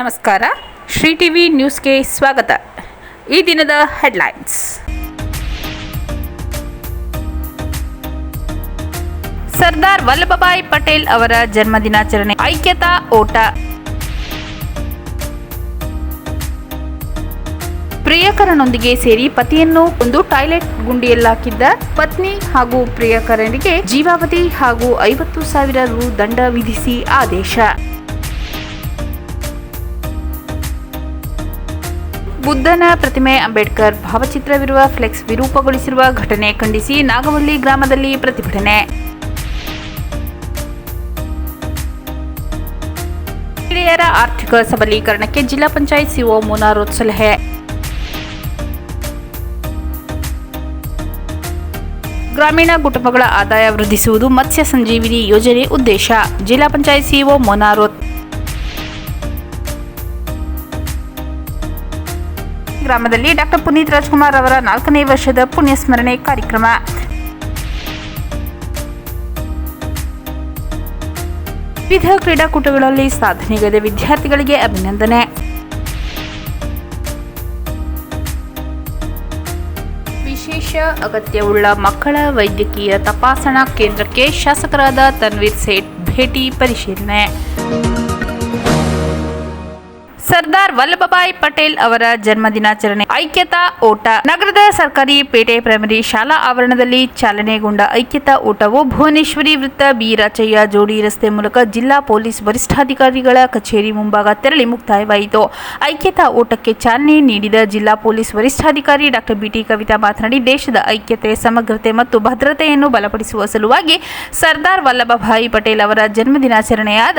ನಮಸ್ಕಾರ. ಶ್ರೀ ಟಿವಿ ನ್ಯೂಸ್ಗೆ ಸ್ವಾಗತ. ಈ ದಿನದ ಹೆಡ್ಲೈನ್ಸ್. ಸರ್ದಾರ್ ವಲ್ಲಭಭಾಯ್ ಪಟೇಲ್ ಅವರ ಜನ್ಮದಿನಾಚರಣೆ ಐಕ್ಯತಾ ಓಟ. ಪ್ರಿಯಕರನೊಂದಿಗೆ ಸೇರಿ ಪತಿಯನ್ನು ಒಂದು ಟಾಯ್ಲೆಟ್ ಗುಂಡಿಯಲ್ಲಾಕಿದ್ದ ಪತ್ನಿ ಹಾಗೂ ಪ್ರಿಯಕರನಿಗೆ ಜೀವಾವಧಿ ಹಾಗೂ ಐವತ್ತು ಸಾವಿರ ರು ದಂಡ ವಿಧಿಸಿ ಆದೇಶ. ಬುದ್ಧನ ಪ್ರತಿಮೆ ಅಂಬೇಡ್ಕರ್ ಭಾವಚಿತ್ರವಿರುವ ಫ್ಲೆಕ್ಸ್ ವಿರೂಪಗೊಳಿಸಿರುವ ಘಟನೆ ಖಂಡಿಸಿ ನಾಗವಳ್ಳಿ ಗ್ರಾಮದಲ್ಲಿ ಪ್ರತಿಭಟನೆ. ಮಹಿಳೆಯರ ಆರ್ಥಿಕ ಸಬಲೀಕರಣಕ್ಕೆ ಜಿಲ್ಲಾ ಪಂಚಾಯತ್ ಸಿಒ ಮುನಾರೋತ್ ಸಲಹೆ. ಗ್ರಾಮೀಣ ಕುಟುಂಬಗಳ ಆದಾಯ ವೃದ್ಧಿಸುವುದು ಮತ್ಸ್ಯ ಸಂಜೀವಿನಿ ಯೋಜನೆ ಉದ್ದೇಶ. ಜಿಲ್ಲಾ ಪಂಚಾಯತ್ ಸಿಒ ಮೊನಾರೋತ್. ಗ್ರಾಮದಲ್ಲಿ ಡಾಕ್ಟರ್ ಪುನೀತ್ ರಾಜ್ಕುಮಾರ್ ಅವರ ನಾಲ್ಕನೇ ವರ್ಷದ ಪುಣ್ಯಸ್ಮರಣೆ ಕಾರ್ಯಕ್ರಮ. ವಿವಿಧ ಕ್ರೀಡಾಕೂಟಗಳಲ್ಲಿ ಸಾಧನೆಗೈದ ವಿದ್ಯಾರ್ಥಿಗಳಿಗೆ ಅಭಿನಂದನೆ. ವಿಶೇಷ ಅಗತ್ಯವುಳ್ಳ ಮಕ್ಕಳ ವೈದ್ಯಕೀಯ ತಪಾಸಣಾ ಕೇಂದ್ರಕ್ಕೆ ಶಾಸಕರಾದ ತನ್ವೀರ್ ಸೇಠ್ ಭೇಟಿ ಪರಿಶೀಲನೆ. ಸರ್ದಾರ್ ವಲ್ಲಭಭಾಯಿ ಪಟೇಲ್ ಅವರ ಜನ್ಮದಿನಾಚರಣೆ. ಐಕ್ಯತಾ ಓಟ. ನಗರದ ಸರ್ಕಾರಿ ಪೇಟೆ ಪ್ರೈಮರಿ ಶಾಲಾ ಆವರಣದಲ್ಲಿ ಚಾಲನೆಗೊಂಡ ಐಕ್ಯತಾ ಓಟವು ಭುವನೇಶ್ವರಿ ವೃತ್ತ ಬಿ. ರಾಚಯ್ಯ ಜೋಡಿ ರಸ್ತೆ ಮೂಲಕ ಜಿಲ್ಲಾ ಪೊಲೀಸ್ ವರಿಷ್ಠಾಧಿಕಾರಿಗಳ ಕಚೇರಿ ಮುಂಭಾಗ ತೆರಳಿ ಮುಕ್ತಾಯವಾಯಿತು. ಐಕ್ಯತಾ ಓಟಕ್ಕೆ ಚಾಲನೆ ನೀಡಿದ ಜಿಲ್ಲಾ ಪೊಲೀಸ್ ವರಿಷ್ಠಾಧಿಕಾರಿ ಡಾಕ್ಟರ್ ಬಿಟಿ ಕವಿತಾ ಮಾತನಾಡಿ, ದೇಶದ ಐಕ್ಯತೆ, ಸಮಗ್ರತೆ ಮತ್ತು ಭದ್ರತೆಯನ್ನು ಬಲಪಡಿಸುವ ಸಲುವಾಗಿ ಸರ್ದಾರ್ ವಲ್ಲಭಭಾಯಿ ಪಟೇಲ್ ಅವರ ಜನ್ಮದಿನಾಚರಣೆಯಾದ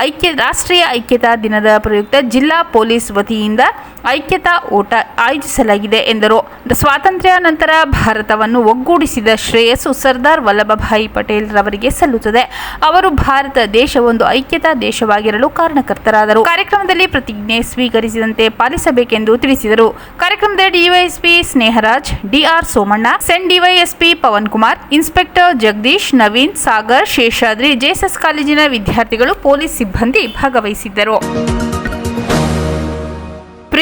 ಐಕ್ಯ ರಾಷ್ಟ್ರೀಯ ಐಕ್ಯತಾ ದಿನದ ಪ್ರಯುಕ್ತ ಜಿಲ್ಲಾ ಪೊಲೀಸ್ ವತಿಯಿಂದ ಐಕ್ಯತಾ ಓಟ ಆಯೋಜಿಸಲಾಗಿದೆ ಎಂದರು. ಸ್ವಾತಂತ್ರ್ಯ ನಂತರ ಭಾರತವನ್ನು ಒಗ್ಗೂಡಿಸಿದ ಶ್ರೇಯಸ್ಸು ಸರ್ದಾರ್ ವಲ್ಲಭಭಾಯಿ ಪಟೇಲ್ ರವರಿಗೆ ಸಲ್ಲುತ್ತದೆ. ಅವರು ಭಾರತ ದೇಶ ಒಂದು ಐಕ್ಯತಾ ದೇಶವಾಗಿರಲು ಕಾರಣಕರ್ತರಾದರು. ಕಾರ್ಯಕ್ರಮದಲ್ಲಿ ಪ್ರತಿಜ್ಞೆ ಸ್ವೀಕರಿಸಿದಂತೆ ಪಾಲಿಸಬೇಕೆಂದು ತಿಳಿಸಿದರು. ಕಾರ್ಯಕ್ರಮದ DYSP Snehraj, DR Somanna CEN DySP Pavan Kumar, inspector Jagadish, Naveen, Sagar, Seshadri, JSS ಕಾಲೇಜಿನ ವಿದ್ಯಾರ್ಥಿಗಳು, ಪೊಲೀಸ್ ಸಿಬ್ಬಂದಿ ಭಾಗವಹಿಸಿದ್ದರು.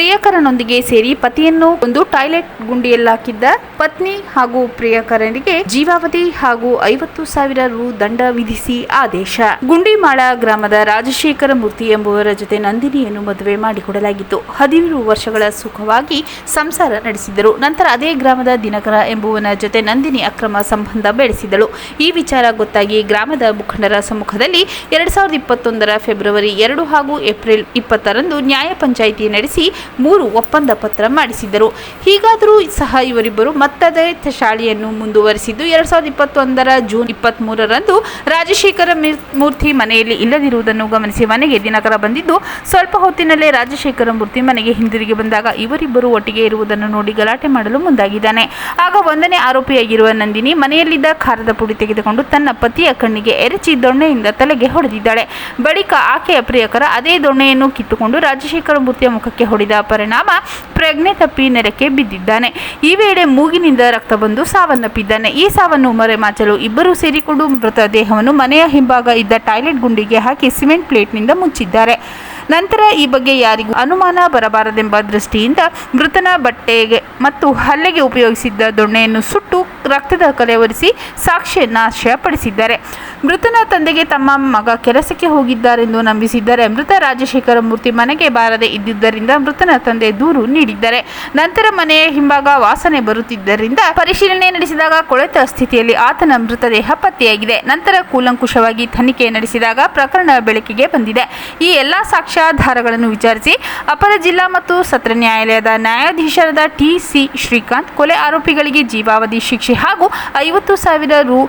ಪ್ರಿಯಕರನೊಂದಿಗೆ ಸೇರಿ ಪತಿಯನ್ನು ಒಂದು ಟಾಯ್ಲೆಟ್ ಗುಂಡಿಯಲ್ಲಾಕಿದ್ದ ಪತ್ನಿ ಹಾಗೂ ಪ್ರಿಯಕರನಿಗೆ ಜೀವಾವಧಿ ಹಾಗೂ ಐವತ್ತು ಸಾವಿರ ರು ದಂಡ ವಿಧಿಸಿ ಆದೇಶ. ಗುಂಡಿಮಾಳ ಗ್ರಾಮದ ರಾಜಶೇಖರ ಮೂರ್ತಿ ಎಂಬುವರ ಜೊತೆ ನಂದಿನಿಯನ್ನು ಮದುವೆ ಮಾಡಿಕೊಡಲಾಗಿತ್ತು. ಹದಿನೇಳು ವರ್ಷಗಳ ಸುಖವಾಗಿ ಸಂಸಾರ ನಡೆಸಿದರು. ನಂತರ ಅದೇ ಗ್ರಾಮದ ದಿನಕರ ಎಂಬುವನ ಜೊತೆ ನಂದಿನಿ ಅಕ್ರಮ ಸಂಬಂಧ ಬೆಳೆಸಿದಳು. ಈ ವಿಚಾರ ಗೊತ್ತಾಗಿ ಗ್ರಾಮದ ಮುಖಂಡರ ಸಮ್ಮುಖದಲ್ಲಿ ಎರಡ್ ಸಾವಿರದ ಇಪ್ಪತ್ತೊಂದರ ಫೆಬ್ರವರಿ ಎರಡು ಹಾಗೂ ಏಪ್ರಿಲ್ ಇಪ್ಪತ್ತರಂದು ನ್ಯಾಯ ಪಂಚಾಯಿತಿ ನಡೆಸಿ ಮೂರು ಒಪ್ಪಂದ ಪತ್ರ ಮಾಡಿಸಿದ್ದರು. ಹೀಗಾದರೂ ಸಹ ಇವರಿಬ್ಬರು ಮತ್ತದೇ ಶಾಲೆಯನ್ನು ಮುಂದುವರಿಸಿದ್ದು, ಎರಡ್ ಸಾವಿರದ ಇಪ್ಪತ್ತೊಂದರ ಜೂನ್ ಇಪ್ಪತ್ತ್ ಮೂರರಂದು ರಾಜಶೇಖರ ಮಿರ್- ಮೂರ್ತಿ ಮನೆಯಲ್ಲಿ ಇಲ್ಲದಿರುವುದನ್ನು ಗಮನಿಸಿ ಮನೆಗೆ ದಿನಕರ ಬಂದಿದ್ದು, ಸ್ವಲ್ಪ ಹೊತ್ತಿನಲ್ಲೇ ರಾಜಶೇಖರ ಮೂರ್ತಿ ಮನೆಗೆ ಹಿಂದಿರುಗಿ ಬಂದಾಗ ಇವರಿಬ್ಬರು ಒಟ್ಟಿಗೆ ಇರುವುದನ್ನು ನೋಡಿ ಗಲಾಟೆ ಮಾಡಲು ಮುಂದಾಗಿದ್ದಾನೆ. ಆಗ ಒಂದನೇ ಆರೋಪಿಯಾಗಿರುವ ನಂದಿನಿ ಮನೆಯಲ್ಲಿದ್ದ ಖಾರದ ಪುಡಿ ತೆಗೆದುಕೊಂಡು ತನ್ನ ಪತಿಯ ಕಣ್ಣಿಗೆ ಎರಚಿ ದೊಣ್ಣೆಯಿಂದ ತಲೆಗೆ ಹೊಡೆದಿದ್ದಾಳೆ. ಬಳಿಕ ಆಕೆಯ ಪ್ರಿಯಕರ ಅದೇ ದೊಣ್ಣೆಯನ್ನು ಕಿತ್ತುಕೊಂಡು ರಾಜಶೇಖರ ಮೂರ್ತಿಯ ಮುಖಕ್ಕೆ ಹೊಡೆದ ಪರಿಣಾಮ ಪ್ರಜ್ಞೆ ತಪ್ಪಿ ನೆರಕ್ಕೆ ಬಿದ್ದಿದ್ದಾನೆ. ಈ ವೇಳೆ ಮೂಗಿನಿಂದ ರಕ್ತ ಬಂದು ಸಾವನ್ನಪ್ಪಿದ್ದಾನೆ. ಈ ಸಾವನ್ನು ಮರೆಮಾಚಲು ಇಬ್ಬರು ಸೇರಿಕೊಂಡು ಮೃತದೇಹವನ್ನು ಮನೆಯ ಹಿಂಭಾಗ ಇದ್ದ ಟಾಯ್ಲೆಟ್ ಗುಂಡಿಗೆ ಹಾಕಿ ಸಿಮೆಂಟ್ ಪ್ಲೇಟ್ನಿಂದ ಮುಚ್ಚಿದ್ದಾರೆ. ನಂತರ ಈ ಬಗ್ಗೆ ಯಾರಿಗೂ ಅನುಮಾನ ಬರಬಾರದೆಂಬ ದೃಷ್ಟಿಯಿಂದ ಮೃತನ ಬಟ್ಟೆಗೆ ಮತ್ತು ಹಲ್ಲೆಗೆ ಉಪಯೋಗಿಸಿದ್ದ ದೊಣ್ಣೆಯನ್ನು ಸುಟ್ಟು ರಕ್ತದ ಕಲೆವರಿಸಿ ಸಾಕ್ಷ್ಯ ನಾಶಪಡಿಸಿದ್ದಾರೆ. ಮೃತನ ತಂದೆಗೆ ತಮ್ಮ ಮಗ ಕೆಲಸಕ್ಕೆ ಹೋಗಿದ್ದಾರೆಂದು ನಂಬಿಸಿದ್ದಾರೆ ಮೃತ ರಾಜಶೇಖರ ಮೂರ್ತಿ ಮನೆಗೆ ಬಾರದೆ ಇದ್ದಿದ್ದರಿಂದ ಮೃತನ ತಂದೆ ದೂರು ನೀಡಿದ್ದಾರೆ. ನಂತರ ಮನೆಯ ಹಿಂಭಾಗ ವಾಸನೆ ಬರುತ್ತಿದ್ದರಿಂದ ಪರಿಶೀಲನೆ ನಡೆಸಿದಾಗ ಕೊಳೆತ ಸ್ಥಿತಿಯಲ್ಲಿ ಆತನ ಮೃತದೇಹ ಪತ್ತೆಯಾಗಿದೆ. ನಂತರ ಕೂಲಂಕುಷವಾಗಿ ತನಿಖೆ ನಡೆಸಿದಾಗ ಪ್ರಕರಣ ಬೆಳಕಿಗೆ ಬಂದಿದೆ. ಈ ಎಲ್ಲಾ ಸಾಕ್ಷ್ಯಾಧಾರಗಳನ್ನು ವಿಚಾರಿಸಿ ಅಪರ ಜಿಲ್ಲಾ ಮತ್ತು ಸತ್ರ ನ್ಯಾಯಾಲಯದ ನ್ಯಾಯಾಧೀಶರಾದ ಟಿ ಸಿ ಶ್ರೀಕಾಂತ್ ಕೊಲೆ ಆರೋಪಿಗಳಿಗೆ ಜೀವಾವಧಿ ಶಿಕ್ಷೆ ಹಾಗೂ ಐವತ್ತು ಸಾವಿರ ರು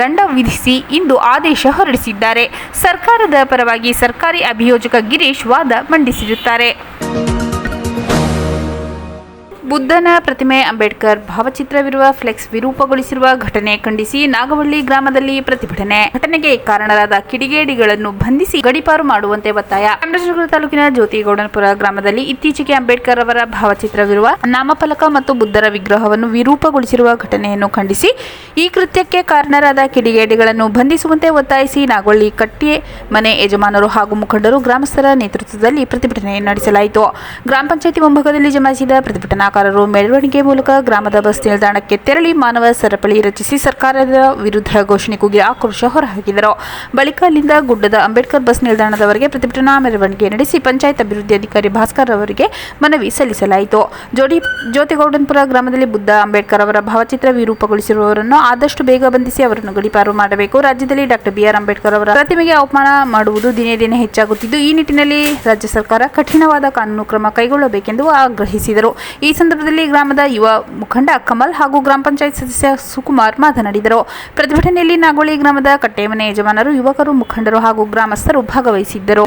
ದಂಡ ವಿಧಿಸಿ ಇಂದು ಆದೇಶ ಹೊರಡಿಸಿದ್ದಾರೆ. ಸರ್ಕಾರದ ಪರವಾಗಿ ಸರ್ಕಾರಿ ಅಭಿಯೋಜಕ ಗಿರೀಶ್ ವಾದ ಮಂಡಿಸಿರುತ್ತಾರೆ. ಬುದ್ಧನ ಪ್ರತಿಮೆ ಅಂಬೇಡ್ಕರ್ ಭಾವಚಿತ್ರವಿರುವ ಫ್ಲೆಕ್ಸ್ ವಿರೂಪಗೊಳಿಸಿರುವ ಘಟನೆ ಖಂಡಿಸಿ ನಾಗವಳ್ಳಿ ಗ್ರಾಮದಲ್ಲಿ ಪ್ರತಿಭಟನೆ. ಘಟನೆಗೆ ಕಾರಣರಾದ ಕಿಡಿಗೇಡಿಗಳನ್ನು ಬಂಧಿಸಿ ಗಡಿಪಾರು ಮಾಡುವಂತೆ ಒತ್ತಾಯ. ಚಾಮರಾಜನಗರ ತಾಲೂಕಿನ ಜ್ಯೋತಿಗೌಡನಪುರ ಗ್ರಾಮದಲ್ಲಿ ಇತ್ತೀಚೆಗೆ ಅಂಬೇಡ್ಕರ್ ಅವರ ಭಾವಚಿತ್ರವಿರುವ ನಾಮಫಲಕ ಮತ್ತು ಬುದ್ಧರ ವಿಗ್ರಹವನ್ನು ವಿರೂಪಗೊಳಿಸಿರುವ ಘಟನೆಯನ್ನು ಖಂಡಿಸಿ ಈ ಕೃತ್ಯಕ್ಕೆ ಕಾರಣರಾದ ಕಿಡಿಗೇಡಿಗಳನ್ನು ಬಂಧಿಸುವಂತೆ ಒತ್ತಾಯಿಸಿ ನಾಗವಳ್ಳಿ ಕಟ್ಟೆ ಮನೆ ಯಜಮಾನರು ಹಾಗೂ ಮುಖಂಡರು ಗ್ರಾಮಸ್ಥರ ನೇತೃತ್ವದಲ್ಲಿ ಪ್ರತಿಭಟನೆ ನಡೆಸಲಾಯಿತು. ಗ್ರಾಮ ಪಂಚಾಯಿತಿ ಮುಂಭಾಗದಲ್ಲಿ ಜಮಾಯಿಸಿದ ಪ್ರತಿಭಟನಾಕಾರರು ಮೆರವಣಿಗೆ ಮೂಲಕ ಗ್ರಾಮದ ಬಸ್ ನಿಲ್ದಾಣಕ್ಕೆ ತೆರಳಿ ಮಾನವ ಸರಪಳಿ ರಚಿಸಿ ಸರ್ಕಾರದ ವಿರುದ್ಧ ಘೋಷಣೆ ಕೂಗಿ ಆಕ್ರೋಶ ಹೊರಹಾಕಿದರು. ಬಳಿಕ ಅಲ್ಲಿಂದ ಗುಡ್ಡದ ಅಂಬೇಡ್ಕರ್ ಬಸ್ ನಿಲ್ದಾಣದವರೆಗೆ ಪ್ರತಿಭಟನಾ ಮೆರವಣಿಗೆ ನಡೆಸಿ ಪಂಚಾಯತ್ ಅಭಿವೃದ್ಧಿ ಅಧಿಕಾರಿ ಭಾಸ್ಕರ್ ಅವರಿಗೆ ಮನವಿ ಸಲ್ಲಿಸಲಾಯಿತು. ಜೋಡಿ ಜ್ಯೋತಿಗೌಡನ್ಪುರ ಗ್ರಾಮದಲ್ಲಿ ಬುದ್ಧ ಅಂಬೇಡ್ಕರ್ ಅವರ ಭಾವಚಿತ್ರ ವಿರೂಪಗೊಳಿಸಿರುವವರನ್ನು ಆದಷ್ಟು ಬೇಗ ಬಂಧಿಸಿ ಅವರನ್ನು ಗಡಿಪಾರು ಮಾಡಬೇಕು. ರಾಜ್ಯದಲ್ಲಿ ಡಾಕ್ಟರ್ ಬಿಆರ್ ಅಂಬೇಡ್ಕರ್ ಅವರ ಪ್ರತಿಮೆಗೆ ಅವಮಾನ ಮಾಡುವುದು ದಿನೇ ದಿನೇ ಹೆಚ್ಚಾಗುತ್ತಿದ್ದು, ಈ ನಿಟ್ಟಿನಲ್ಲಿ ರಾಜ್ಯ ಸರ್ಕಾರ ಕಠಿಣವಾದ ಕಾನೂನು ಕ್ರಮ ಕೈಗೊಳ್ಳಬೇಕೆಂದು ಆಗ್ರಹಿಸಿದರು. ಈ ಸಂದರ್ಭದಲ್ಲಿ ಗ್ರಾಮದ ಯುವ ಮುಖಂಡ ಕಮಲ್ ಹಾಗೂ ಗ್ರಾಮ ಪಂಚಾಯತ್ ಸದಸ್ಯ ಸುಕುಮಾರ್ ಮಾತನಾಡಿದರು. ಪ್ರತಿಭಟನೆಯಲ್ಲಿ ನಾಗೋಳಿ ಗ್ರಾಮದ ಕಟ್ಟೆಮನೆ ಯಜಮಾನರು, ಯುವಕರು, ಮುಖಂಡರು ಹಾಗೂ ಗ್ರಾಮಸ್ಥರು ಭಾಗವಹಿಸಿದ್ದರು.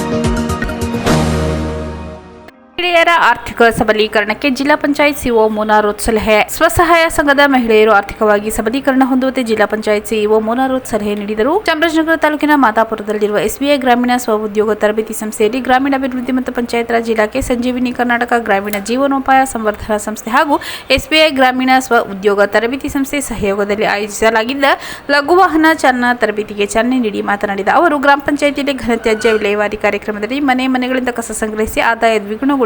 ಮಹಿಳೆಯರ ಆರ್ಥಿಕ ಸಬಲೀಕರಣಕ್ಕೆ ಜಿಲ್ಲಾ ಪಂಚಾಯತ್ ಸಿಒ ಮೋನಾರೋತ್ ಸಲಹೆ. ಸ್ವಸಹಾಯ ಸಂಘದ ಮಹಿಳೆಯರು ಆರ್ಥಿಕವಾಗಿ ಸಬಲೀಕರಣ ಹೊಂದುವಂತೆ ಜಿಲ್ಲಾ ಪಂಚಾಯತ್ ಸಿಇಒ ಮೋನಾರೋತ್ ಸಲಹೆ ನೀಡಿದರು. ಚಾಮರಾಜನಗರ ತಾಲೂಕಿನ ಮಾತಾಪುರದಲ್ಲಿರುವ ಎಸ್ಬಿಐ ಗ್ರಾಮೀಣ ಸ್ವಉದ್ಯೋಗ ತರಬೇತಿ ಸಂಸ್ಥೆಯಲ್ಲಿ ಗ್ರಾಮೀಣಾಭಿವೃದ್ಧಿ ಮತ್ತು ಪಂಚಾಯತ್ ರಾಜ್ ಇಲಾಖೆ ಸಂಜೀವಿನಿ ಕರ್ನಾಟಕ ಗ್ರಾಮೀಣ ಜೀವನೋಪಾಯ ಸಂವರ್ಧನಾ ಸಂಸ್ಥೆ ಹಾಗೂ ಎಸ್ಬಿಐ ಗ್ರಾಮೀಣ ಸ್ವ ಉದ್ಯೋಗ ತರಬೇತಿ ಸಂಸ್ಥೆ ಸಹಯೋಗದಲ್ಲಿ ಆಯೋಜಿಸಲಾಗಿದ್ದ ಲಘು ವಾಹನ ಚಾಲನಾ ತರಬೇತಿಗೆ ಚಾಲನೆ ನೀಡಿ ಮಾತನಾಡಿದ ಅವರು, ಗ್ರಾಮ ಪಂಚಾಯಿತಿಯಲ್ಲಿ ಘನತ್ಯಾಜ್ಯ ವಿಲೇವಾರಿ ಕಾರ್ಯಕ್ರಮದಲ್ಲಿ ಮನೆ ಮನೆಗಳಿಂದ ಕಸ ಸಂಗ್ರಹಿಸಿ ಆದಾಯ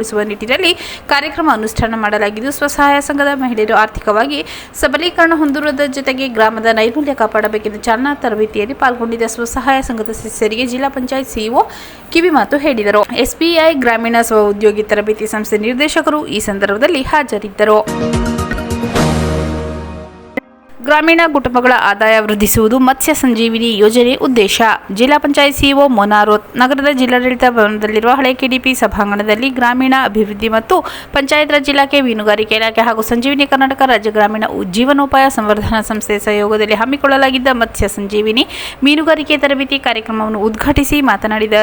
ದ್ವಿಗುಣಗೊಳಿಸುವ ನಿಟ್ಟಿನಲ್ಲಿ ಕಾರ್ಯಕ್ರಮ ಅನುಷ್ಠಾನ ಮಾಡಲಾಗಿದ್ದು, ಸ್ವಸಹಾಯ ಸಂಘದ ಮಹಿಳೆಯರು ಆರ್ಥಿಕವಾಗಿ ಸಬಲೀಕರಣ ಹೊಂದಿರುವುದರ ಜೊತೆಗೆ ಗ್ರಾಮದ ನೈರ್ಮಲ್ಯ ಕಾಪಾಡಬೇಕೆಂದು ಚಾಲನಾ ತರಬೇತಿಯಲ್ಲಿ ಪಾಲ್ಗೊಂಡಿದ್ದ ಸ್ವಸಹಾಯ ಸಂಘದ ಸದಸ್ಯರಿಗೆ ಜಿಲ್ಲಾ ಪಂಚಾಯತ್ ಸಿಇಒ ಕಿವಿಮಾತು ಹೇಳಿದರು. ಎಸ್ಬಿಐ ಗ್ರಾಮೀಣ ಸ್ವ ಉದ್ಯೋಗಿ ತರಬೇತಿ ಸಂಸ್ಥೆ ನಿರ್ದೇಶಕರು ಈ ಸಂದರ್ಭದಲ್ಲಿ ಹಾಜರಿದ್ದರು. ಗ್ರಾಮೀಣ ಕುಟುಂಬಗಳ ಆದಾಯ ವೃದ್ಧಿಸುವುದು ಮತ್ಸ್ಯ ಸಂಜೀವಿನಿ ಯೋಜನೆ ಉದ್ದೇಶ. ಜಿಲ್ಲಾ ಪಂಚಾಯತ್ ಸಿಇಒ ಮೊನಾರೋತ್. ನಗರದ ಜಿಲ್ಲಾಡಳಿತ ಭವನದಲ್ಲಿರುವ ಹಳೆ ಕೆಡಿಪಿ ಸಭಾಂಗಣದಲ್ಲಿ ಗ್ರಾಮೀಣ ಅಭಿವೃದ್ಧಿ ಮತ್ತು ಪಂಚಾಯತ್ ರಾಜ್ ಇಲಾಖೆ ಮೀನುಗಾರಿಕೆ ಇಲಾಖೆ ಹಾಗೂ ಸಂಜೀವಿನಿ ಕರ್ನಾಟಕ ರಾಜ್ಯ ಗ್ರಾಮೀಣ ಜೀವನೋಪಾಯ ಸಂವರ್ಧನಾ ಸಂಸ್ಥೆ ಸಹಯೋಗದಲ್ಲಿ ಹಮ್ಮಿಕೊಳ್ಳಲಾಗಿದ್ದ ಮತ್ಸ್ಯ ಸಂಜೀವಿನಿ ಮೀನುಗಾರಿಕೆ ತರಬೇತಿ ಕಾರ್ಯಕ್ರಮವನ್ನು ಉದ್ಘಾಟಿಸಿ ಮಾತನಾಡಿದ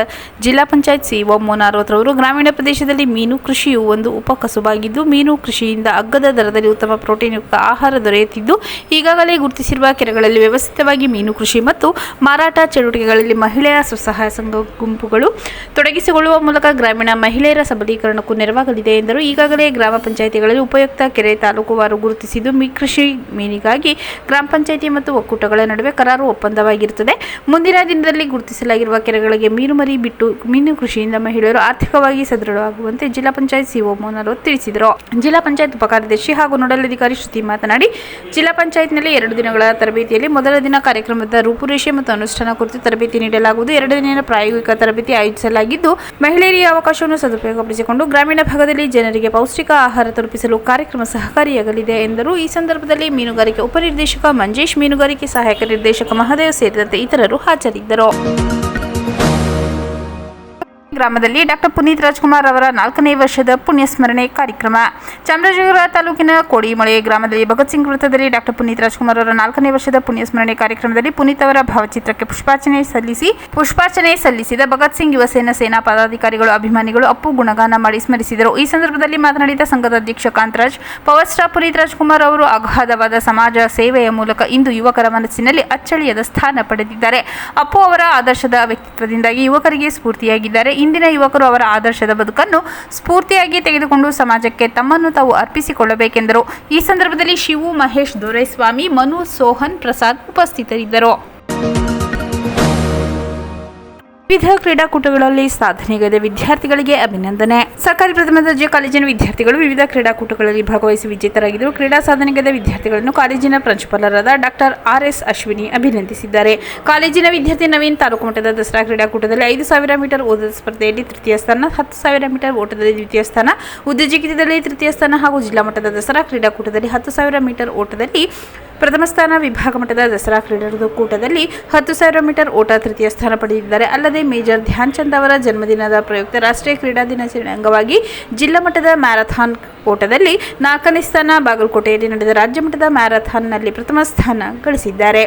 ಜಿಲ್ಲಾ ಪಂಚಾಯತ್ ಸಿಇಒ ಮೊನಾರೋತ್ ರವರು, ಗ್ರಾಮೀಣ ಪ್ರದೇಶದಲ್ಲಿ ಮೀನು ಕೃಷಿಯು ಒಂದು ಉಪಕಸುಬಾಗಿದ್ದು ಮೀನು ಕೃಷಿಯಿಂದ ಅಗ್ಗದ ದರದಲ್ಲಿ ಉತ್ತಮ ಪ್ರೋಟೀನ್ ಯುಕ್ತ ಆಹಾರ ದೊರೆಯುತ್ತಿದ್ದು ಈಗಾಗಲೇ ಗುರುತಿಸಿರುವ ಕೆರೆಗಳಲ್ಲಿ ವ್ಯವಸ್ಥಿತವಾಗಿ ಮೀನು ಕೃಷಿ ಮತ್ತು ಮಾರಾಟ ಚಟುವಟಿಕೆಗಳಲ್ಲಿ ಮಹಿಳೆಯ ಸ್ವಸಹಾಯ ಸಂಘ ಗುಂಪುಗಳು ತೊಡಗಿಸಿಕೊಳ್ಳುವ ಮೂಲಕ ಗ್ರಾಮೀಣ ಮಹಿಳೆಯರ ಸಬಲೀಕರಣಕ್ಕೂ ನೆರವಾಗಲಿದೆ ಎಂದರು. ಈಗಾಗಲೇ ಗ್ರಾಮ ಪಂಚಾಯಿತಿಗಳಲ್ಲಿ ಉಪಯುಕ್ತ ಕೆರೆ ತಾಲೂಕುವಾರು ಗುರುತಿಸಿದ್ದು, ಮೀ ಕೃಷಿ ಮೀನಿಗಾಗಿ ಗ್ರಾಮ ಪಂಚಾಯಿತಿ ಮತ್ತು ಒಕ್ಕೂಟಗಳ ನಡುವೆ ಕರಾರು ಒಪ್ಪಂದವಾಗಿರುತ್ತದೆ. ಮುಂದಿನ ದಿನದಲ್ಲಿ ಗುರುತಿಸಲಾಗಿರುವ ಕೆರೆಗಳಿಗೆ ಮೀನು ಮರಿ ಬಿಟ್ಟು ಮೀನು ಕೃಷಿಯಿಂದ ಮಹಿಳೆಯರು ಆರ್ಥಿಕವಾಗಿ ಸದೃಢವಾಗುವಂತೆ ಜಿಲ್ಲಾ ಪಂಚಾಯತ್ ಸಿಒ ಮೋನರು ತಿಳಿಸಿದರು. ಜಿಲ್ಲಾ ಪಂಚಾಯತ್ ಉಪಕಾರ್ಯದರ್ಶಿ ಹಾಗೂ ನೋಡಲ್ ಅಧಿಕಾರಿ ಶ್ರುತಿ ಮಾತನಾಡಿ, ಜಿಲ್ಲಾ ಪಂಚಾಯತ್ನಲ್ಲಿ ಎರಡು ದಿನಗಳ ತರಬೇತಿಯಲ್ಲಿ ಮೊದಲ ದಿನ ಕಾರ್ಯಕ್ರಮದ ರೂಪುರೇಷೆ ಮತ್ತು ಅನುಷ್ಠಾನ ಕುರಿತು ತರಬೇತಿ ನೀಡಲಾಗುವುದು. ಎರಡು ದಿನ ಪ್ರಾಯೋಗಿಕ ತರಬೇತಿ ಆಯೋಜಿಸಲಾಗಿದ್ದು, ಮಹಿಳೆಯರಿಗೆ ಅವಕಾಶವನ್ನು ಸದುಪಯೋಗಪಡಿಸಿಕೊಂಡು ಗ್ರಾಮೀಣ ಭಾಗದಲ್ಲಿ ಜನರಿಗೆ ಪೌಷ್ಟಿಕ ಆಹಾರ ತಲುಪಿಸಲು ಕಾರ್ಯಕ್ರಮ ಸಹಕಾರಿಯಾಗಲಿದೆ ಎಂದರು. ಈ ಸಂದರ್ಭದಲ್ಲಿ ಮೀನುಗಾರಿಕೆ ಉಪನಿರ್ದೇಶಕ ಮಂಜೇಶ್, ಮೀನುಗಾರಿಕೆ ಸಹಾಯಕ ನಿರ್ದೇಶಕ ಮಹದೇವ್ ಸೇರಿದಂತೆ ಇತರರು ಹಾಜರಿದ್ದರು. ಗ್ರಾಮದಲ್ಲಿ ಡಾಕ್ಟರ್ ಪುನೀತ್ ರಾಜ್ಕುಮಾರ್ ಅವರ ನಾಲ್ಕನೇ ವರ್ಷದ ಪುಣ್ಯಸ್ಮರಣೆ ಕಾರ್ಯಕ್ರಮ. ಚಾಮರಾಜನಗರ ತಾಲೂಕಿನ ಕೋಡಿಮಳೆ ಗ್ರಾಮದಲ್ಲಿ ಭಗತ್ ಸಿಂಗ್ ವೃತ್ತದಲ್ಲಿ ಡಾಕ್ಟರ್ ಪುನೀತ್ ರಾಜ್ಕುಮಾರ್ ಅವರ ನಾಲ್ಕನೇ ವರ್ಷದ ಪುಣ್ಯಸ್ಮರಣೆ ಕಾರ್ಯಕ್ರಮದಲ್ಲಿ ಪುನೀತ್ ಅವರ ಭಾವಚಿತ್ರಕ್ಕೆ ಪುಷ್ಪಾರ್ಚನೆ ಸಲ್ಲಿಸಿ, ಪುಷ್ಪಾರ್ಚನೆ ಸಲ್ಲಿಸಿದ ಭಗತ್ ಸಿಂಗ್ ಯುವ ಸೇನಾ ಸೇನಾ ಪದಾಧಿಕಾರಿಗಳು ಅಭಿಮಾನಿಗಳು ಅಪ್ಪು ಗುಣಗಾನ ಮಾಡಿ ಸ್ಮರಿಸಿದರು. ಈ ಸಂದರ್ಭದಲ್ಲಿ ಮಾತನಾಡಿದ ಸಂಘದ ಅಧ್ಯಕ್ಷ ಕಾಂತರಾಜ್, ಪವರ್ ಸ್ಟಾರ್ ಪುನೀತ್ ರಾಜ್ಕುಮಾರ್ ಅವರು ಅಗಾಧವಾದ ಸಮಾಜ ಸೇವೆಯ ಮೂಲಕ ಇಂದು ಯುವಕರ ಮನಸ್ಸಿನಲ್ಲಿ ಅಚ್ಚಳಿಯದ ಸ್ಥಾನ ಪಡೆದಿದ್ದಾರೆ. ಅಪ್ಪು ಅವರ ಆದರ್ಶದ ವ್ಯಕ್ತಿತ್ವದಿಂದಾಗಿ ಯುವಕರಿಗೆ ಸ್ಫೂರ್ತಿಯಾಗಿದ್ದಾರೆ. ಇಂದಿನ ಯುವಕರು ಅವರ ಆದರ್ಶದ ಬದುಕನ್ನು ಸ್ಫೂರ್ತಿಯಾಗಿ ತೆಗೆದುಕೊಂಡು ಸಮಾಜಕ್ಕೆ ತಮ್ಮನ್ನು ತಾವು ಅರ್ಪಿಸಿಕೊಳ್ಳಬೇಕೆಂದರು. ಈ ಸಂದರ್ಭದಲ್ಲಿ ಶಿವು ಮಹೇಶ್ ದೊರೆಸ್ವಾಮಿ, ಮನು ಸೋಹನ್ ಪ್ರಸಾದ್ ಉಪಸ್ಥಿತರಿದ್ದರು. ವಿವಿಧ ಕ್ರೀಡಾಕೂಟಗಳಲ್ಲಿ ಸಾಧನೆಗೈದ ವಿದ್ಯಾರ್ಥಿಗಳಿಗೆ ಅಭಿನಂದನೆ. ಸರ್ಕಾರಿ ಪ್ರಥಮ ದರ್ಜೆ ಕಾಲೇಜಿನ ವಿದ್ಯಾರ್ಥಿಗಳು ವಿವಿಧ ಕ್ರೀಡಾಕೂಟಗಳಲ್ಲಿ ಭಾಗವಹಿಸಿ ವಿಜೇತರಾಗಿದ್ದರು ಕ್ರೀಡಾ ಸಾಧನೆಗೈದ ವಿದ್ಯಾರ್ಥಿಗಳನ್ನು ಕಾಲೇಜಿನ ಪ್ರಾಂಶುಪಾಲರಾದ ಡಾಕ್ಟರ್ ಆರ್ ಎಸ್ ಅಶ್ವಿನಿ ಅಭಿನಂದಿಸಿದ್ದಾರೆ. ಕಾಲೇಜಿನ ವಿದ್ಯಾರ್ಥಿ ನವೀನ್ ತಾಲೂಕು ಮಟ್ಟದ ದಸರಾ ಕ್ರೀಡಾಕೂಟದಲ್ಲಿ ಐದು ಸಾವಿರ ಮೀಟರ್ ಓದದ ಸ್ಪರ್ಧೆಯಲ್ಲಿ ತೃತೀಯ ಸ್ಥಾನ, ಹತ್ತು ಸಾವಿರ ಮೀಟರ್ ಓಟದಲ್ಲಿ ದ್ವಿತೀಯ ಸ್ಥಾನ ಉದ್ಯೋಗದಲ್ಲಿ ತೃತೀಯ ಸ್ಥಾನ ಹಾಗೂ ಜಿಲ್ಲಾ ಮಟ್ಟದ ದಸರಾ ಕ್ರೀಡಾಕೂಟದಲ್ಲಿ ಹತ್ತು ಸಾವಿರ ಮೀಟರ್ ಓಟದಲ್ಲಿ ಪ್ರಥಮ ಸ್ಥಾನ ವಿಭಾಗ ಮಟ್ಟದ ದಸರಾ ಕ್ರೀಡಾಕೂಟದಲ್ಲಿ ಹತ್ತು ಸಾವಿರ ಮೀಟರ್ ಓಟ ತೃತೀಯ ಸ್ಥಾನ ಪಡೆದಿದ್ದಾರೆ. ಅಲ್ಲದೆ ಮೇಜರ್ ಧ್ಯಾನ್ ಚಂದ್ ಅವರ ಜನ್ಮದಿನದ ಪ್ರಯುಕ್ತ ರಾಷ್ಟ್ರೀಯ ಕ್ರೀಡಾ ದಿನಾಚರಣೆ ಅಂಗವಾಗಿ ಜಿಲ್ಲಾ ಮಟ್ಟದ ಮ್ಯಾರಥಾನ್ ಓಟದಲ್ಲಿ ನಾಲ್ಕನೇ ಸ್ಥಾನ ಬಾಗಲಕೋಟೆಯಲ್ಲಿ ನಡೆದ ರಾಜ್ಯ ಮಟ್ಟದ ಮ್ಯಾರಥಾನ್ನಲ್ಲಿ ಪ್ರಥಮ ಸ್ಥಾನ ಗಳಿಸಿದ್ದಾರೆ.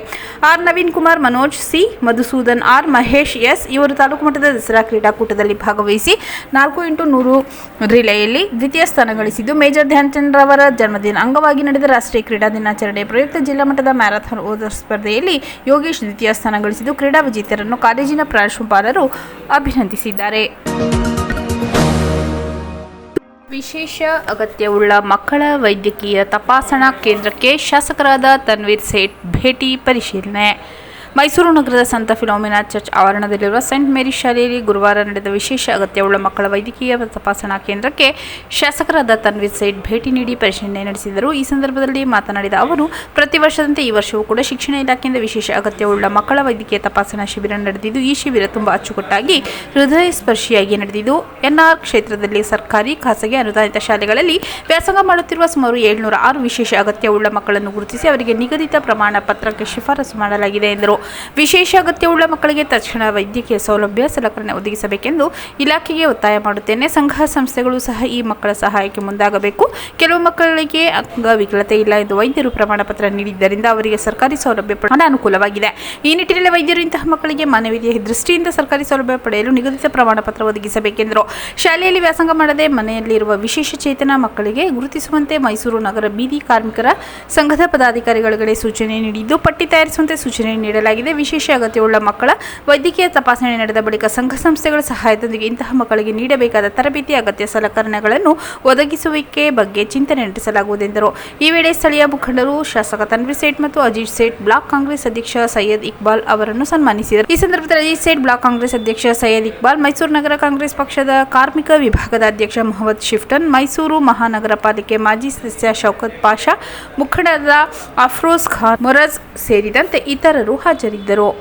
R Naveen Kumar, Manoj C, Madhusudan R, Mahesh S ಇವರು ತಾಲೂಕು ಮಟ್ಟದ ದಸರಾ ಕ್ರೀಡಾಕೂಟದಲ್ಲಿ ಭಾಗವಹಿಸಿ ನಾಲ್ಕು ಇಂಟು ನೂರು ರಿಲೆಯಲ್ಲಿ ದ್ವಿತೀಯ ಸ್ಥಾನ ಗಳಿಸಿದ್ದು. ಮೇಜರ್ ಧ್ಯಾನ್ ಅವರ ಜನ್ಮದಿನ ಅಂಗವಾಗಿ ನಡೆದ ರಾಷ್ಟ್ರೀಯ ಕ್ರೀಡಾ ದಿನಾಚರಣೆ ಪ್ರಯುಕ್ತ ಜಿಲ್ಲಾ ಮಟ್ಟದ ಮ್ಯಾರಥಾನ್ ಓದ ಸ್ಪರ್ಧೆಯಲ್ಲಿ ಯೋಗೇಶ್ ದ್ವಿತೀಯ ಸ್ಥಾನ ಗಳಿಸಿದ್ದು ಕ್ರೀಡಾ ವಿಜೇತರನ್ನು ಕಾಲೇಜಿನ ಪ್ರಾಂಶುಪಾಲರು ಅಭಿನಂದಿಸಿದ್ದಾರೆ. ವಿಶೇಷ ಅಗತ್ಯವುಳ್ಳ ಮಕ್ಕಳ ವೈದ್ಯಕೀಯ ತಪಾಸಣಾ ಕೇಂದ್ರಕ್ಕೆ ಶಾಸಕರಾದ ತನ್ವೀರ್ ಸೇಠ್ ಭೇಟಿ ಪರಿಶೀಲನೆ. ಮೈಸೂರು ನಗರದ ಸಂತ ಫಿಲೋಮಿನಾ ಚರ್ಚ್ ಆವರಣದಲ್ಲಿರುವ ಸೆಂಟ್ ಮೇರಿ ಶಾಲೆಯಲ್ಲಿ ಗುರುವಾರ ನಡೆದ ವಿಶೇಷ ಅಗತ್ಯವುಳ್ಳ ಮಕ್ಕಳ ವೈದ್ಯಕೀಯ ತಪಾಸಣಾ ಕೇಂದ್ರಕ್ಕೆ ಶಾಸಕರಾದ ತನ್ವೀರ್ ಸೇಠ್ ಭೇಟಿ ನೀಡಿ ಪರಿಶೀಲನೆ ನಡೆಸಿದರು. ಈ ಸಂದರ್ಭದಲ್ಲಿ ಮಾತನಾಡಿದ ಅವರು, ಪ್ರತಿ ವರ್ಷದಂತೆ ಈ ವರ್ಷವೂ ಕೂಡ ಶಿಕ್ಷಣ ಇಲಾಖೆಯಿಂದ ವಿಶೇಷ ಅಗತ್ಯವುಳ್ಳ ಮಕ್ಕಳ ವೈದ್ಯಕೀಯ ತಪಾಸಣಾ ಶಿಬಿರ ನಡೆದಿದ್ದು, ಈ ಶಿಬಿರ ತುಂಬಾ ಅಚ್ಚುಕಟ್ಟಾಗಿ ಹೃದಯ ಸ್ಪರ್ಶಿಯಾಗಿ ನಡೆದಿದ್ದು, ಎನ್ಆರ್ ಕ್ಷೇತ್ರದಲ್ಲಿ ಸರ್ಕಾರಿ, ಖಾಸಗಿ ಅನುದಾನಿತ ಶಾಲೆಗಳಲ್ಲಿ ವ್ಯಾಸಂಗ ಮಾಡುತ್ತಿರುವ ಸುಮಾರು ಏಳ್ನೂರ ಆರು ವಿಶೇಷ ಅಗತ್ಯವುಳ್ಳ ಮಕ್ಕಳನ್ನು ಗುರುತಿಸಿ ಅವರಿಗೆ ನಿಗದಿತ ಪ್ರಮಾಣ ಪತ್ರಕ್ಕೆ ಶಿಫಾರಸು ಮಾಡಲಾಗಿದೆ ಎಂದರು. ವಿಶೇಷ ಅಗತ್ಯವುಳ್ಳ ಮಕ್ಕಳಿಗೆ ತಕ್ಷಣ ವೈದ್ಯಕೀಯ ಸೌಲಭ್ಯ ಸಲಕರಣೆ ಒದಗಿಸಬೇಕೆಂದು ಇಲಾಖೆಗೆ ಒತ್ತಾಯ ಮಾಡುತ್ತೇನೆ. ಸಂಘ ಸಂಸ್ಥೆಗಳು ಸಹ ಈ ಮಕ್ಕಳ ಸಹಾಯಕ್ಕೆ ಮುಂದಾಗಬೇಕು. ಕೆಲವು ಮಕ್ಕಳಿಗೆ ಅಂಗವಿಕಲತೆ ಇಲ್ಲ ಎಂದು ವೈದ್ಯರು ಪ್ರಮಾಣ ಪತ್ರ ನೀಡಿದ್ದರಿಂದ ಅವರಿಗೆ ಸರ್ಕಾರಿ ಸೌಲಭ್ಯ ಪಡೆಯಲು ಅನುಕೂಲವಾಗಿದೆ. ಈ ನಿಟ್ಟಿನಲ್ಲಿ ವೈದ್ಯರು ಇಂತಹ ಮಕ್ಕಳಿಗೆ ಮಾನವೀಯ ದೃಷ್ಟಿಯಿಂದ ಸರ್ಕಾರಿ ಸೌಲಭ್ಯ ಪಡೆಯಲು ನಿಗದಿತ ಪ್ರಮಾಣ ಪತ್ರ ಒದಗಿಸಬೇಕೆಂದರು. ಶಾಲೆಯಲ್ಲಿ ವ್ಯಾಸಂಗ ಮಾಡದೆ ಮನೆಯಲ್ಲಿರುವ ವಿಶೇಷ ಚೇತನ ಮಕ್ಕಳಿಗೆ ಗುರುತಿಸುವಂತೆ ಮೈಸೂರು ನಗರ ಬೀದಿ ಕಾರ್ಮಿಕರ ಸಂಘದ ಪದಾಧಿಕಾರಿಗಳಿಗೆ ಸೂಚನೆ ನೀಡಿದ್ದು, ಪಟ್ಟಿ ತಯಾರಿಸುವಂತೆ ಸೂಚನೆ ನೀಡಲಾಗಿದೆ. ವಿಶೇಷ ಅಗತ್ಯವುಳ್ಳ ಮಕ್ಕಳ ವೈದ್ಯಕೀಯ ತಪಾಸಣೆ ನಡೆದ ಬಳಿಕ ಸಂಘ ಸಂಸ್ಥೆಗಳ ಸಹಾಯದೊಂದಿಗೆ ಇಂತಹ ಮಕ್ಕಳಿಗೆ ನೀಡಬೇಕಾದ ತರಬೇತಿ, ಅಗತ್ಯ ಸಲಕರಣೆಗಳನ್ನು ಒದಗಿಸುವಿಕೆ ಬಗ್ಗೆ ಚಿಂತನೆ ನಡೆಸಲಾಗುವುದೆಂದರು ಈ ವೇಳೆ ಸ್ಥಳೀಯ ಮುಖಂಡರು ಶಾಸಕ ತನ್ವೀರ್ ಸೇಠ್ ಮತ್ತು ಅಜಿತ್ ಸೇಠ್, ಬ್ಲಾಕ್ ಕಾಂಗ್ರೆಸ್ ಅಧ್ಯಕ್ಷ ಸೈಯದ್ ಇಕ್ಬಾಲ್ ಅವರನ್ನು ಸನ್ಮಾನಿಸಿದರು. ಈ ಸಂದರ್ಭದಲ್ಲಿ ಅಜಿತ್ ಸೇಠ್, ಬ್ಲಾಕ್ ಕಾಂಗ್ರೆಸ್ ಅಧ್ಯಕ್ಷ ಸೈಯದ್ ಇಕ್ಬಾಲ್, ಮೈಸೂರು ನಗರ ಕಾಂಗ್ರೆಸ್ ಪಕ್ಷದ ಕಾರ್ಮಿಕ ವಿಭಾಗದ ಅಧ್ಯಕ್ಷ ಮೊಹಮ್ಮದ್ ಶಿಫ್ಟನ್, ಮೈಸೂರು ಮಹಾನಗರ ಪಾಲಿಕೆ ಮಾಜಿ ಸದಸ್ಯ ಶೌಕತ್ ಪಾಷಾ, ಮುಖಂಡರಾದ ಅಫ್ರೋಜ್ ಖಾನ್, ಮೊರಜ್ ಸೇರಿದಂತೆ ಇತರರು ಹಾಜರಿದ್ದರು.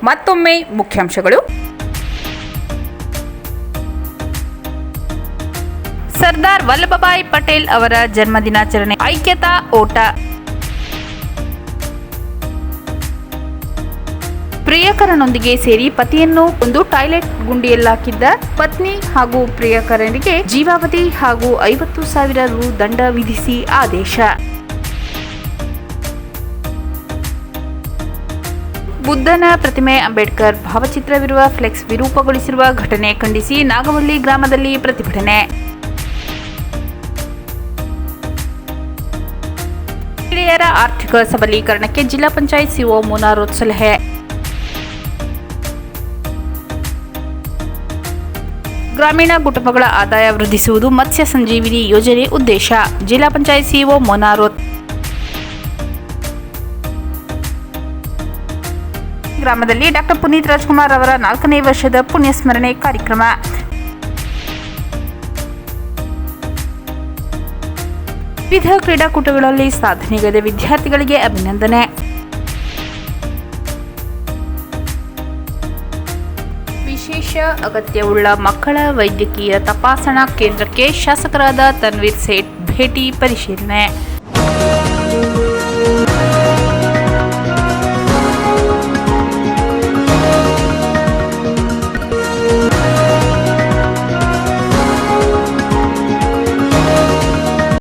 ಮತ್ತೊಮ್ಮೆ ಮುಖ್ಯಾಂಶಗಳು. ಸರ್ದಾರ್ ವಲ್ಲಭಭಾಯ್ ಪಟೇಲ್ ಅವರ ಜನ್ಮದಿನಾಚರಣೆ. ಐಕ್ಯತಾ ಓಟ. ಪ್ರಿಯಕರನೊಂದಿಗೆ ಸೇರಿ ಪತಿಯನ್ನು ಒಂದು ಟಾಯ್ಲೆಟ್ ಗುಂಡಿಯಲ್ಲಾಕಿದ್ದ ಪತ್ನಿ ಹಾಗೂ ಪ್ರಿಯಕರನಿಗೆ ಜೀವಾವಧಿ ಹಾಗೂ ಐವತ್ತು ಸಾವಿರ ರು ದಂಡ ವಿಧಿಸಿ ಆದೇಶ. ಬುದ್ಧನ ಪ್ರತಿಮೆ ಅಂಬೇಡ್ಕರ್ ಭಾವಚಿತ್ರವಿರುವ ಫ್ಲೆಕ್ಸ್ ವಿರೂಪಗೊಳಿಸಿರುವ ಘಟನೆ ಖಂಡಿಸಿ ನಾಗವಳ್ಳಿ ಗ್ರಾಮದಲ್ಲಿ ಪ್ರತಿಭಟನೆ. ಮಹಿಳೆಯರ ಆರ್ಥಿಕ ಸಬಲೀಕರಣಕ್ಕೆ ಜಿಲ್ಲಾ ಪಂಚಾಯತ್ ಸಿಒ ಮುನಾರೋತ್ ಸಲಹೆ. ಗ್ರಾಮೀಣ ಕುಟುಂಬಗಳ ಆದಾಯ ವೃದ್ಧಿಸುವುದು ಮತ್ಸ್ಯ ಸಂಜೀವಿನಿ ಯೋಜನೆ ಉದ್ದೇಶ. ಜಿಲ್ಲಾ ಪಂಚಾಯತ್ ಸಿಒ ಮೊನಾರೋತ್ ಗ್ರಾಮದಲ್ಲಿ ಡಾಕ್ಟರ್ ಪುನೀತ್ ರಾಜ್ಕುಮಾರ್ ಅವರ ನಾಲ್ಕನೇ ವರ್ಷದ ಪುಣ್ಯಸ್ಮರಣೆ ಕಾರ್ಯಕ್ರಮ. ವಿವಿಧ ಕ್ರೀಡಾಕೂಟಗಳಲ್ಲಿ ಸಾಧನೆಗೈದ ವಿದ್ಯಾರ್ಥಿಗಳಿಗೆ ಅಭಿನಂದನೆ. ವಿಶೇಷ ಅಗತ್ಯವುಳ್ಳ ಮಕ್ಕಳ ವೈದ್ಯಕೀಯ ತಪಾಸಣಾ ಕೇಂದ್ರಕ್ಕೆ ಶಾಸಕರಾದ ತನ್ವೀರ್ ಸೇಠ್ ಭೇಟಿ ಪರಿಶೀಲನೆ.